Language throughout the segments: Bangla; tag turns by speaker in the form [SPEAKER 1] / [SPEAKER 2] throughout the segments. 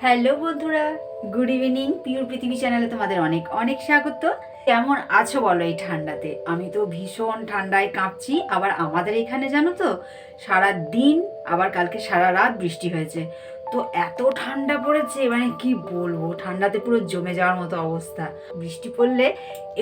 [SPEAKER 1] হ্যালো বন্ধুরা, গুড ইভিনিং, পিওর পৃথিবী চ্যানেলে তোমাদের অনেক অনেক স্বাগত। কেমন আছো বলো এই ঠান্ডাতে? আমি তো ভীষণ ঠান্ডায় কাঁপছি, আবার আমাদের এখানে জানো তো, সারা দিন, আবার কালকে সারা রাত বৃষ্টি হয়েছে। তো এত ঠান্ডা পড়েছে মানে কি বলব, ঠান্ডাতে পুরো জমে যাওয়ার মতো অবস্থা। বৃষ্টি পড়লে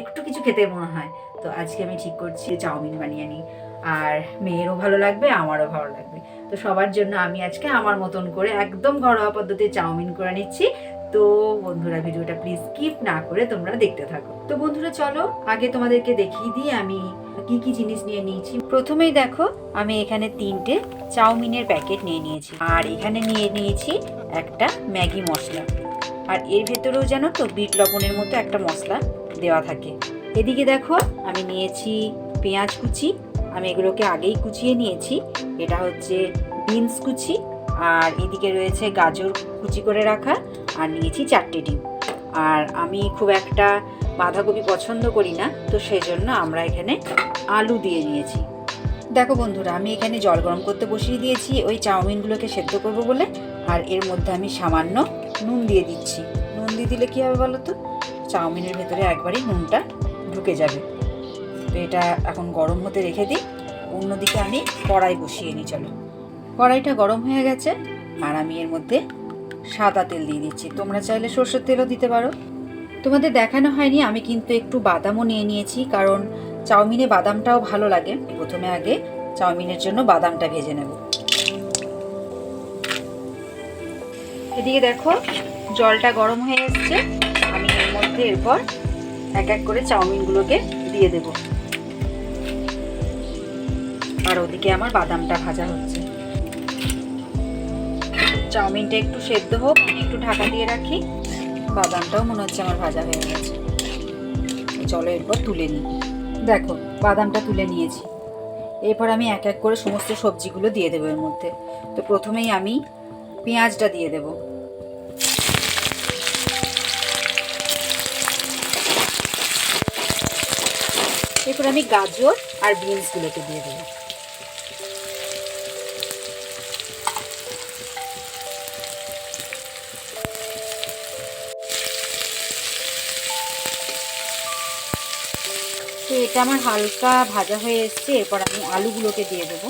[SPEAKER 1] একটু কিছু খেতে মনে হয়। তো আজকে আমি ঠিক করছি, চাউমিন বানিয়ে নিই। আর মেয়েরও ভালো লাগবে, আমারও ভালো লাগবে। তো সবার জন্য আমি আজকে আমার মতন করে একদম ঘরোয়া পদ্ধতিতে চাউমিন করে নিচ্ছি। তো বন্ধুরা, ভিডিওটা প্লিজ স্কিপ না করে তোমরা দেখতে থাকো। তো বন্ধুরা, চলো আগে তোমাদেরকে দেখিয়ে দিই আমি কি কি জিনিস নিয়ে নিয়েছি। প্রথমেই দেখো, আমি এখানে তিনটে চাউমিনের প্যাকেট নিয়ে নিয়েছি। আর এখানে নিয়ে নিয়েছি একটা ম্যাগি মশলা। আর এর ভেতরেও যেন তো বিট লবণের মতো একটা মশলা দেওয়া থাকে। এদিকে দেখো, আমি নিয়েছি পেঁয়াজ কুচি আমি এগুলোকে আগেই কুচিয়ে নিয়েছি। এটা হচ্ছে বিনস কুচি, আর এদিকে রয়েছে গাজর কুচি করে রাখা, আর নিয়েছি চারটে ডিম। আর আমি খুব একটা বাঁধাকপি পছন্দ করি না, তো সেজন্য আমরা এখানে আলু দিয়ে নিয়েছি। দেখো বন্ধুরা, আমি এখানে জল গরম করতে বসিয়ে দিয়েছি, ওই চাউমিনগুলোকে সেদ্ধ করব বলে, আর এর মধ্যে আমি সামান্য নুন দিয়ে দিচ্ছি। নুন দিয়ে দিলে কী হবে বলো তো? চাউমিনের ভেতরে একবারই নুনটা ঢুকে যাবে। তো এটা এখন গরম হতে রেখে দিই। অন্যদিকে আমি কড়াই বসিয়ে নিই, চলো। কড়াইটা গরম হয়ে গেছে, আর আমি এর মধ্যে সাদা তেল দিয়ে দিচ্ছি। তোমরা চাইলে সর্ষের তেলও দিতে পারো। তোমাদের দেখানো হয়নি, আমি কিন্তু একটু বাদামও নিয়ে নিয়েছি, কারণ চাউমিনে বাদামটাও ভালো লাগে। প্রথমে আগে চাউমিনের জন্য বাদামটা ভেজে নেব। এদিকে দেখো, জলটা গরম হয়ে এসছে, আমি এর মধ্যে এরপর এক এক করে চাউমিনগুলোকে দিয়ে দেব। আর ওদিকে আমার বাদামটা ভাজা হচ্ছে। চাউমিনটা একটু সেদ্ধ হোক, আমি একটু ঢাকা দিয়ে রাখি। বাদামটাও মনে হচ্ছে আমার ভাজা হয়ে গেছে। চলো এরপর তুলে নিই। দেখো, বাদামটা তুলে নিয়েছি। এরপর আমি এক এক করে সমস্ত সবজিগুলো দিয়ে দেবো এর মধ্যে। তো প্রথমেই আমি পেঁয়াজটা দিয়ে দেবো। এরপর আমি গাজর আর বিনসগুলোকে দিয়ে দেবো। তো এটা আমার হালকা ভাজা হয়ে এসছে, এরপর আমি আলুগুলোকে দিয়ে দেবো।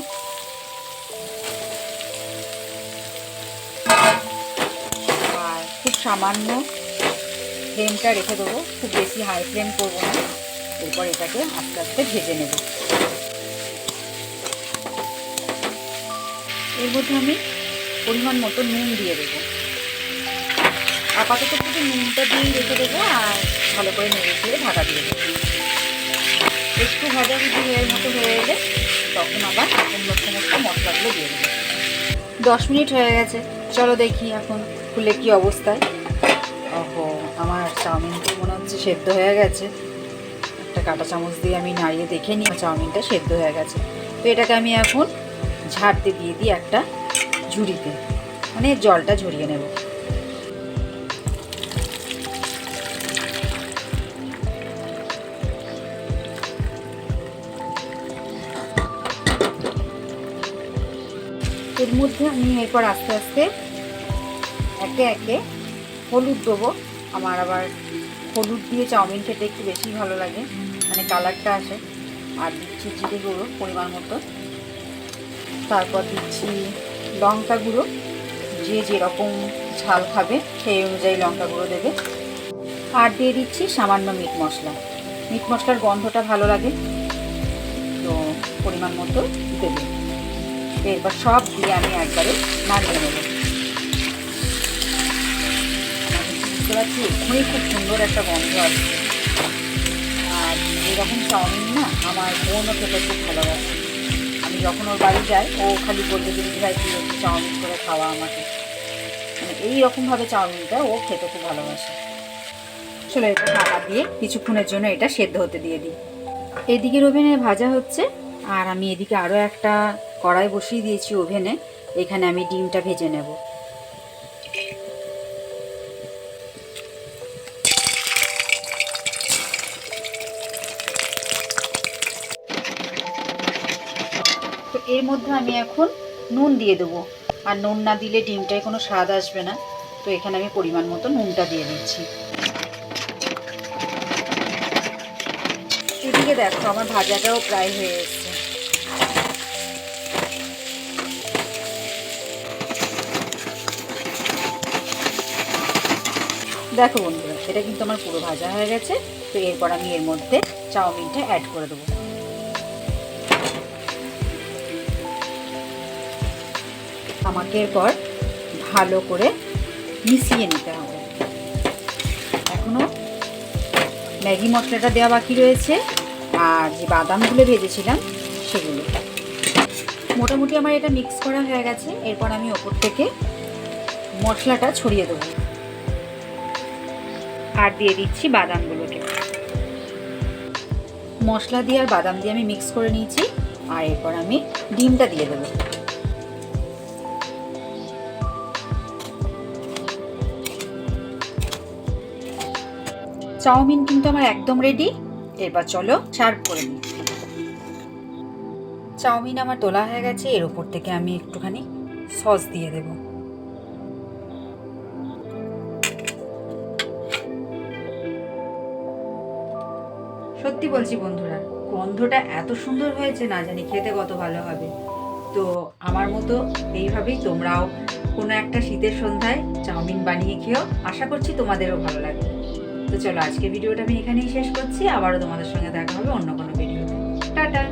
[SPEAKER 1] আর খুব সামান্য ফ্লেমটা রেখে দেবো, খুব বেশি হাই ফ্লেম করব না। এরপর এটাকে আস্তে আস্তে ভেজে নেব। এর মধ্যে আমি পরিমাণ মতো নুন দিয়ে দেবো। আপাতত শুধু নুনটা দিয়েই রেখে দেবো, আর ভালো করে নেড়ে দিয়ে ঢাকা দিয়ে দেবো। একটু ভাজাভুজি হয়ে মতো হয়ে এলে তখন আবার অন্য সমস্ত মশলাগুলো দিয়ে দেবো। দশ মিনিট হয়ে গেছে। চলো দেখি এখন খুলে কি অবস্থায়। ওহো, আমার চাউমিনটা মনে হচ্ছে সেদ্ধ হয়ে গেছে। একটা কাঁটা চামচ দিয়ে আমি নাড়িয়ে দেখে নিই, চাউমিনটা সেদ্ধ হয়ে গেছে। তো এটাকে আমি এখন ঝাড়তে দিয়ে দিই একটা ঝুড়িতে। মানে জলটা ঝরিয়ে নেব। এর মধ্যে আমি এরপর আস্তে আস্তে একে একে হলুদ দেবো। আমার আবার হলুদ দিয়ে চাউমিন খেতে একটু বেশি ভালো লাগে মানে কালারটা আসে। আর দিচ্ছি জিরে গুঁড়ো পরিমাণ মতো। তারপর দিচ্ছি লঙ্কা গুঁড়ো। যে যেরকম ঝাল খাবে সেই অনুযায়ী লঙ্কা গুঁড়ো দেবে। আর দিয়ে দিচ্ছি সামান্য মিট মশলা। মিট মশলার গন্ধটা ভালো লাগে, তো পরিমাণ মতো দেবে। এরপর সব দিয়ে আমি একবারে নাড়িয়ে নেব। বুঝতে পারছি? খুব সুন্দর একটা গন্ধ আছে আর এরকম চাউমিন না, আমার বোনও খেতে খুব ভালোবাসে। আমি যখন ওর বাড়ি যাই, ও খালি বলতে দিদি ভাই তুই একটু চাউমিন করে খাওয়া আমাকে। মানে এই রকমভাবে চাউমিনটা ও খেতে খুব ভালোবাসে। চলো এটা ঢাকা দিয়ে কিছুক্ষণের জন্য এটা সেদ্ধ হতে দিয়ে দিই। এদিকের ওভেনে ভাজা হচ্ছে। আর আমি এদিকে আরও একটা কড়াই বসিয়ে দিয়েছি ওভেনে। এখানে আমি ডিমটা ভেজে নেব। তো এর মধ্যে আমি এখন নুন দিয়ে দেবো। আর নুন না দিলে ডিমটায় কোনো স্বাদ আসবে না। তো এখানে আমি পরিমাণ মতো নুনটা দিয়ে দিচ্ছি। এদিকে দেখো, আমার ভাজাটাও প্রায় হয়ে এসছে। দেখো বন্ধুরা এটা কিন্তু আমার পুরো ভাজা হয়ে গেছে। তো এরপর আমি এর মধ্যে চাউমিনটা অ্যাড করে দেবো। আমাকে এরপর ভালো করে মিশিয়ে নিতে হবে। এখনও ম্যাগি মশলাটা দেওয়া বাকি রয়েছে, আর যে বাদামগুলো ভেজেছিলাম সেগুলো। মোটামুটি আমার এটা মিক্স করা হয়ে গেছে। এরপর আমি ওপর থেকে মশলাটা ছড়িয়ে দেবো। আর দিয়ে দিচ্ছি বাদামগুলোকে। মশলা দিয়ে আর বাদাম দিয়ে আমি মিক্স করে নিয়েছি, আর এরপর আমি ডিমটা দিয়ে দেবো। চাউমিন কিন্তু আমার একদম রেডি এবার চলো সার্ভ করে নিই। চাউমিন আমার তোলা হয়ে গেছে, এর উপর থেকে আমি একটুখানি সস দিয়ে দেবো। সত্যি বলছি বন্ধুরা, গন্ধটা এত সুন্দর হয়েছে না জানি খেতে কত ভালো হবে। তো আমার মতো এইভাবেই তোমরাও কোনো একটা শীতের সন্ধ্যায় চাউমিন বানিয়ে খেয়েও আশা করছি তোমাদেরও ভালো লাগবে। তো চলো আজকে ভিডিওটা আমি এখানেই শেষ করছি, আবারও তোমাদের সঙ্গে দেখা হবে অন্য কোনো ভিডিওতে। টাটা!